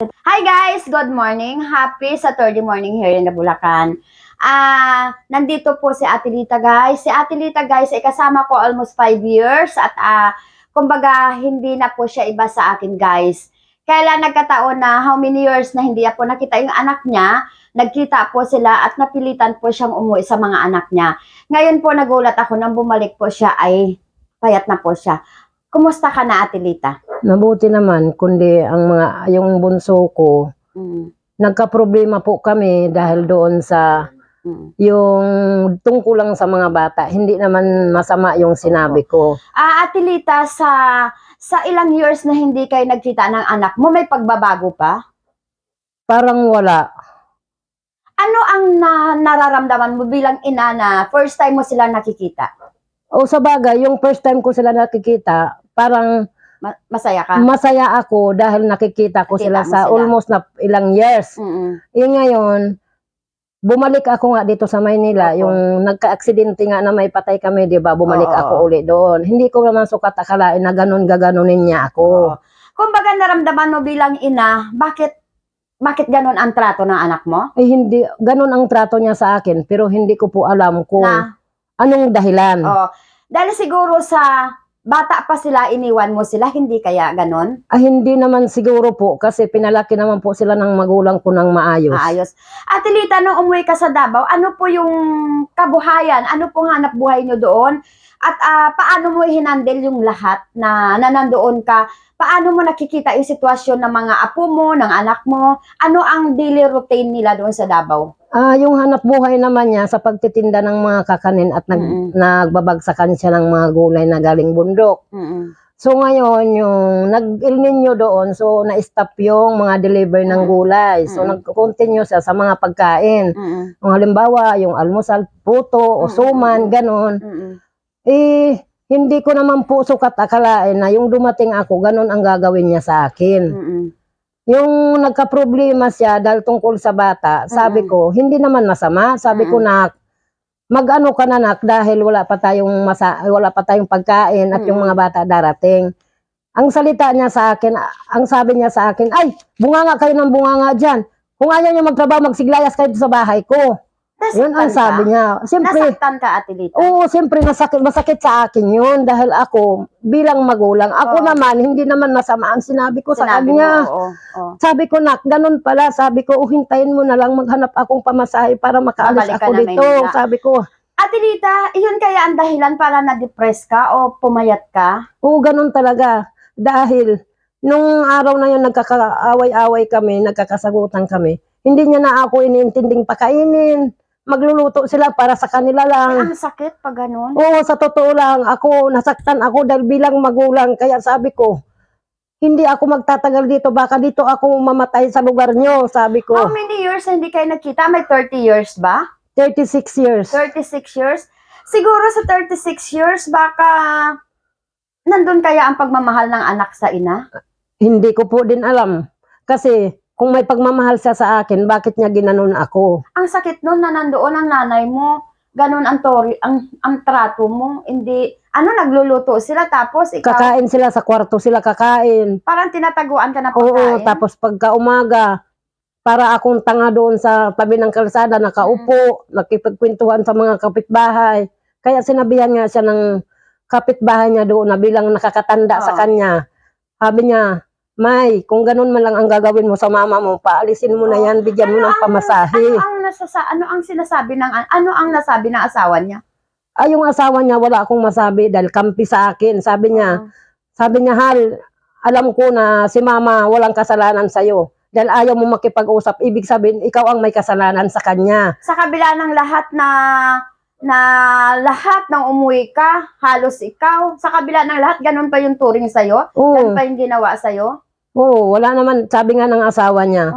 Hi guys! Good morning! Happy Saturday morning here in the Bulacan. Ah, nandito po si Ate Lita guys. Si Ate Lita guys ay kasama ko almost 5 years at ah, kumbaga hindi na po siya iba sa akin guys. Kaya nagkataon na how many years na hindi po nakita yung anak niya, nagkita po sila at napilitan po siyang umuwi sa mga anak niya. Ngayon po nagulat ako nang bumalik po siya ay payat na po siya. Kumusta ka na Ate Lita? Mabuti naman, kundi ang mga, yung bunso ko, Mm, nagka-problema po kami dahil doon sa, mm. yung tungkol lang sa mga bata. Hindi naman masama yung sinabi ko. Ah, Ate Lita, sa sa ilang years na hindi kayo nagkita ng anak mo, may pagbabago pa? Parang wala. Ano ang na, nararamdaman mo bilang ina na first time mo sila nakikita? O sa bagay, yung first time ko sila nakikita, parang Ma- masaya ka? masaya ako dahil nakikita ko sila sa sila. almost na ilang years. Mm-mm. Eh ngayon, bumalik ako nga dito sa Maynila, Opo. yung nagka-aksidente nga na may patay kami, di ba? Bumalik Oo. ako uli doon. Hindi ko naman sukat akalain na ganun gaganunin niya ako. Oo. Kumbaga naramdaman mo bilang ina, bakit bakit ganun ang trato ng anak mo? Ay hindi, ganun ang trato niya sa akin, pero hindi ko po alam kung Na, anong dahilan. oh, dahil siguro sa bata pa sila, iniwan mo sila, hindi kaya ganun? Ah, hindi naman siguro po, kasi pinalaki naman po sila ng magulang ko ng maayos. Maayos. Ate Lita, nung umuwi ka sa Davao, ano po yung kabuhayan? Ano pong hanap buhay nyo doon? At ah, paano mo hinandle yung lahat na, na nandoon ka? Paano mo nakikita yung sitwasyon ng mga apo mo, ng anak mo? Ano ang daily routine nila doon sa Davao? Ah, yung hanap buhay naman niya sa pagtitinda ng mga kakanin at nag, Mm-mm. nagbabagsakan siya ng mga gulay na galing bundok. So ngayon, yung nag-Il Nino doon, so na-stop yung mga deliver ng gulay. So Mm. nag-continue siya sa mga pagkain. Mm-mm. Kung halimbawa, yung almusal, puto o suman, ganon. Mm-mm. Eh, hindi ko naman po sukat akalain na yung dumating ako, ganon ang gagawin niya sa akin. Mm-mm. Yung nagka-problema siya dahil tungkol sa bata, sabi ko, hindi naman masama. Sabi ko, nak, mag-ano ka na nak dahil wala pa tayong masa, wala pa tayong pagkain at yung mga bata darating. Ang salita niya sa akin, ang sabi niya sa akin, ay, bunganga kayo ng bunganga dyan. Kung ayaw niyo magtrabaho, magsiglayas kayo sa bahay ko. Yun ang Nasaktan sabi ka? niya. Siyempre, Nasaktan ka, Ate Lita? Oo, siyempre masakit, masakit sa akin yun dahil ako bilang magulang. Ako Oo. naman, hindi naman masama ang sinabi ko sa Sinabi mo, kanya. oo, oo. Sabi ko, nak, ganun pala. Sabi ko, oh, hintayin mo na lang maghanap akong pamasahe para makaalis Babalik ka ako na dito. Maynila. Sabi ko, Ate Lita, iyon kaya ang dahilan para na-depress ka o pumayat ka? oo, ganun talaga. Dahil, nung araw na yun, nagkakaaway-away kami, nagkakasagutan kami, hindi niya na ako iniintinding pakainin. Magluluto sila para sa kanila lang. ang sakit pag ganun. Oo, sa totoo lang, ako, nasaktan ako dahil bilang magulang. Kaya sabi ko, hindi ako magtatagal dito. Baka dito ako mamatay sa lugar nyo, sabi ko. How many years hindi kayo nakita? May 30 years ba? 36 years. 36 years? Siguro sa 36 years, baka nandun kaya ang pagmamahal ng anak sa ina? Hindi ko po din alam. Kasi, kung may pagmamahal siya sa akin, bakit niya ginanon ako? Ang sakit nun na nandoon ang nanay mo, ganun ang, tori, ang, ang trato mo, hindi, ano, nagluluto sila, tapos ikaw, Kakain sila sa kwarto, sila kakain. parang tinataguan ka na Oo, pagkain. tapos pagka umaga, para akong tanga doon sa tabi ng kalsada, nakaupo, nakipagkwentuhan sa mga kapitbahay. Kaya sinabihan nga siya ng kapitbahay niya doon na bilang nakakatanda sa Oo. kanya. Sabi niya, May, kung ganun man lang ang gagawin mo sa mama mo, paalisin mo na yan, bigyan mo Ano ng ang- pamasahe. Ano ang nasasa ano ang sinasabi ng ano ang nasabi ng asawa niya? Ay, Ah, yung asawa niya, wala akong masabi dahil kampi sa akin. Sabi niya, Oo. sabi niya, Hal, alam ko na si mama walang kasalanan sa'yo. Dahil ayaw mo makipag-usap, ibig sabihin, ikaw ang may kasalanan sa kanya. sa kabila ng lahat na na lahat ng umuwi ka, halos ikaw, sa kabila ng lahat, ganun pa yung turing sa'yo? Oo, Ganun pa yung ginawa sa'yo? Oo, wala naman, sabi nga ng asawa niya,